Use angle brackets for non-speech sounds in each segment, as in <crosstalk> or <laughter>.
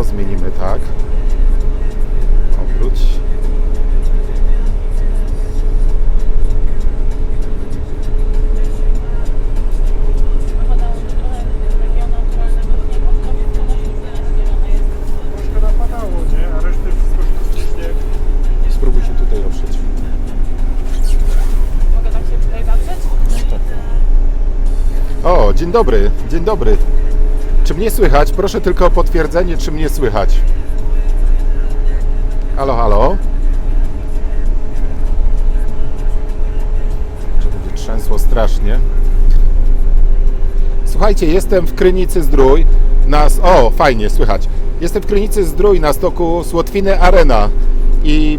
zmienimy tak. Obróć. Napadało mi trochę takiego naturalnego śniegu, w to wszystko na śnieżne naśnieżone jest. Troszkę napadało, nie? A reszty wszystko sztucznie śnieg. Spróbuj się tutaj oprzeć. Mogę tak się tutaj zatrzeć? O, dzień dobry, dzień dobry. Czy mnie słychać? Proszę tylko o potwierdzenie, czy mnie słychać. Halo, halo. Czy będzie trzęsło strasznie? Słuchajcie, jestem w Krynicy Zdrój. Na, o, fajnie, słychać. Jestem w Krynicy Zdrój na stoku Słotwiny Arena i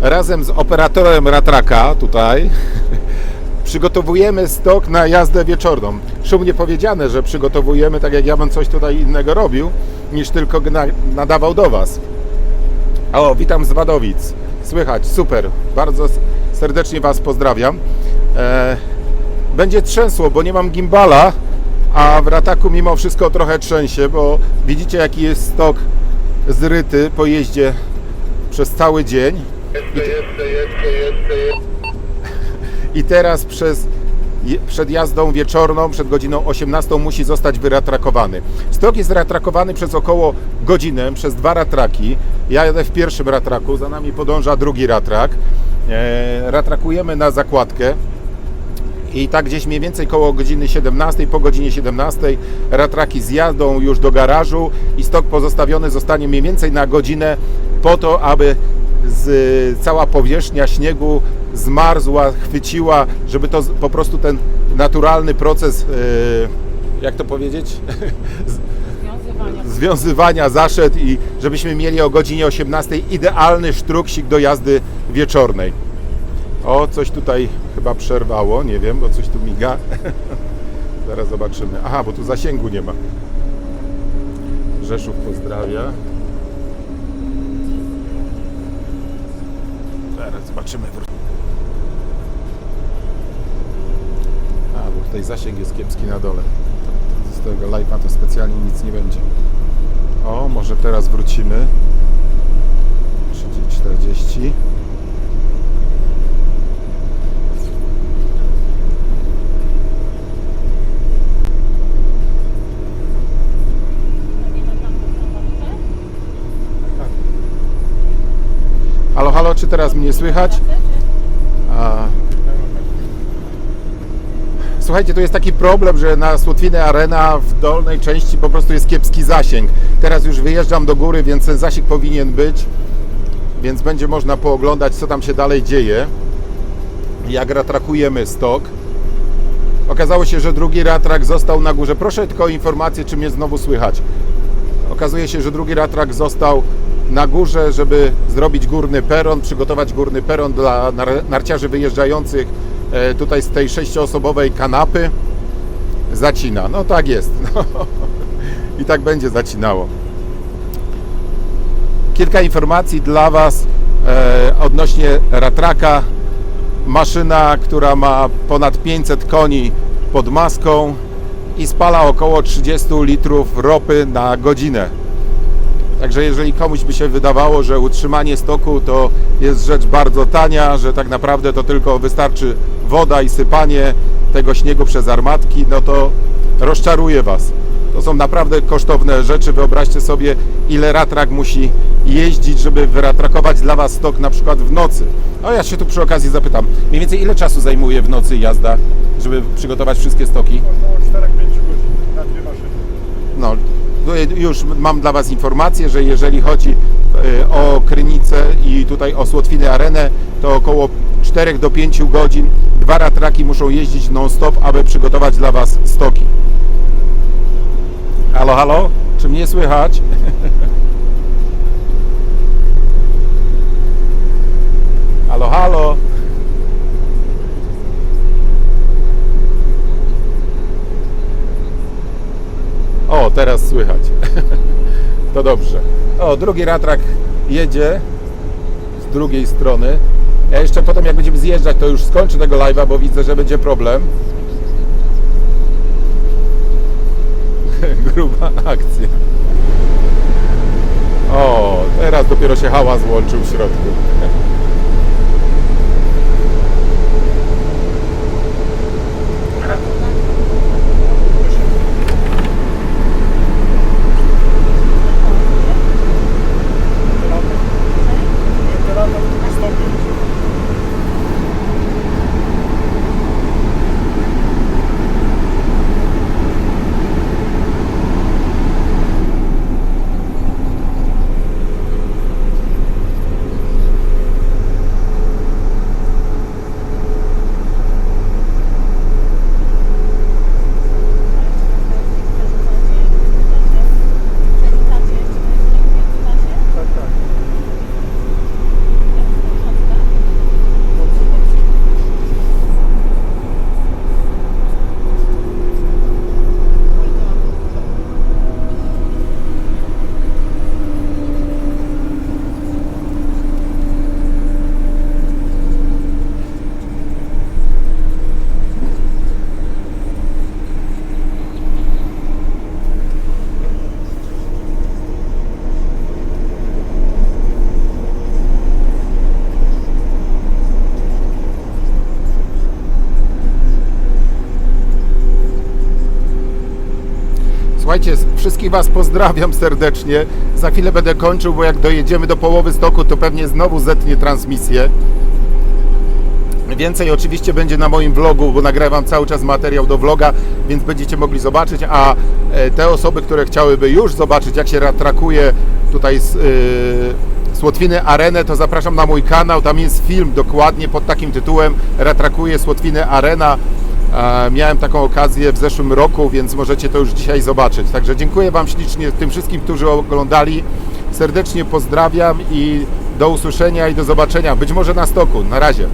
razem z operatorem Ratraka tutaj <laughs> przygotowujemy stok na jazdę wieczorną. Szumnie powiedziane, że przygotowujemy tak jak ja bym coś tutaj innego robił, niż tylko nadawał do Was. O, witam z Wadowic. Słychać, super. Bardzo serdecznie Was pozdrawiam. E, będzie trzęsło, bo nie mam gimbala, a w rataku mimo wszystko trochę trzęsie, bo widzicie jaki jest stok zryty po jeździe przez cały dzień. I teraz przez, przed jazdą wieczorną, przed godziną 18 musi zostać wyratrakowany. Stok jest ratrakowany przez około godzinę, przez dwa ratraki. Ja jadę w pierwszym ratraku, za nami podąża drugi ratrak. E, ratrakujemy na zakładkę. I tak gdzieś mniej więcej koło godziny 17, po godzinie 17 ratraki zjadą już do garażu i stok pozostawiony zostanie mniej więcej na godzinę po to, aby z, cała powierzchnia śniegu zmarzła, chwyciła, żeby to po prostu ten naturalny proces, e, jak to powiedzieć, Związywania. <laughs> związywania zaszedł i żebyśmy mieli o godzinie 18 idealny sztruksik do jazdy wieczornej. O, coś tutaj chyba przerwało, nie wiem, bo coś tu miga. <laughs> Zaraz zobaczymy. Aha, bo tu zasięgu nie ma. Rzeszów pozdrawia. Zaraz zobaczymy. A, bo tutaj zasięg jest kiepski na dole. Z tego live'a to specjalnie nic nie będzie. O, może teraz wrócimy. 30-40. Nie ma tam podstawowych? Halo, czy teraz mnie słychać? Słuchajcie, to jest taki problem, że na Słotwiny Arena w dolnej części po prostu jest kiepski zasięg. Teraz już wyjeżdżam do góry, więc ten zasięg powinien być, więc będzie można pooglądać, co tam się dalej dzieje, jak ratrakujemy stok. Okazało się, że drugi ratrak został na górze. Proszę tylko o informację, czy mnie znowu słychać. Okazuje się, że drugi ratrak został na górze, żeby zrobić górny peron, przygotować górny peron dla nar- narciarzy wyjeżdżających e, tutaj z tej sześcioosobowej kanapy. Zacina. No tak jest. <laughs> No. I tak będzie zacinało. Kilka informacji dla Was e, odnośnie ratraka. Maszyna, która ma ponad 500 koni pod maską i spala około 30 litrów ropy na godzinę. Także jeżeli komuś by się wydawało, że utrzymanie stoku to jest rzecz bardzo tania, że tak naprawdę to tylko wystarczy woda i sypanie tego śniegu przez armatki, no to rozczaruje Was. To są naprawdę kosztowne rzeczy. Wyobraźcie sobie, ile ratrak musi jeździć, żeby wyratrakować dla Was stok na przykład w nocy. O, ja się tu przy okazji zapytam, mniej więcej ile czasu zajmuje w nocy jazda, żeby przygotować wszystkie stoki? Około 4-5 godzin na dwie maszyny. No, tu już mam dla Was informację, że jeżeli chodzi e, o Krynicę i tutaj o Słotwiny Arenę, to około 4 do 5 godzin dwa ratraki muszą jeździć non-stop, aby przygotować dla Was stoki. Halo, halo? Czy mnie słychać? <laughs> Halo, halo? O, teraz słychać. <laughs> To dobrze. O, drugi ratrak jedzie z drugiej strony. Ja jeszcze potem, jak będziemy zjeżdżać, to już skończę tego live'a, bo widzę, że będzie problem. <laughs> Gruba akcja. dopiero się hałas włączył w środku. <laughs> Słuchajcie, wszystkich Was pozdrawiam serdecznie. Za chwilę będę kończył, bo jak dojedziemy do połowy stoku, to pewnie znowu zetnie transmisję. Więcej oczywiście będzie na moim vlogu, bo nagrywam cały czas materiał do vloga, więc będziecie mogli zobaczyć, a e, te osoby, które chciałyby już zobaczyć, jak się ratrakuje tutaj z, yy, Słotwiny Arenę, to zapraszam na mój kanał, tam jest film dokładnie pod takim tytułem Ratrakuje Słotwiny Arena. Miałem taką okazję w zeszłym roku, więc możecie to już dzisiaj zobaczyć. Także dziękuję Wam ślicznie tym wszystkim, którzy oglądali. Serdecznie pozdrawiam i do usłyszenia i do zobaczenia. Być może na stoku. Na razie.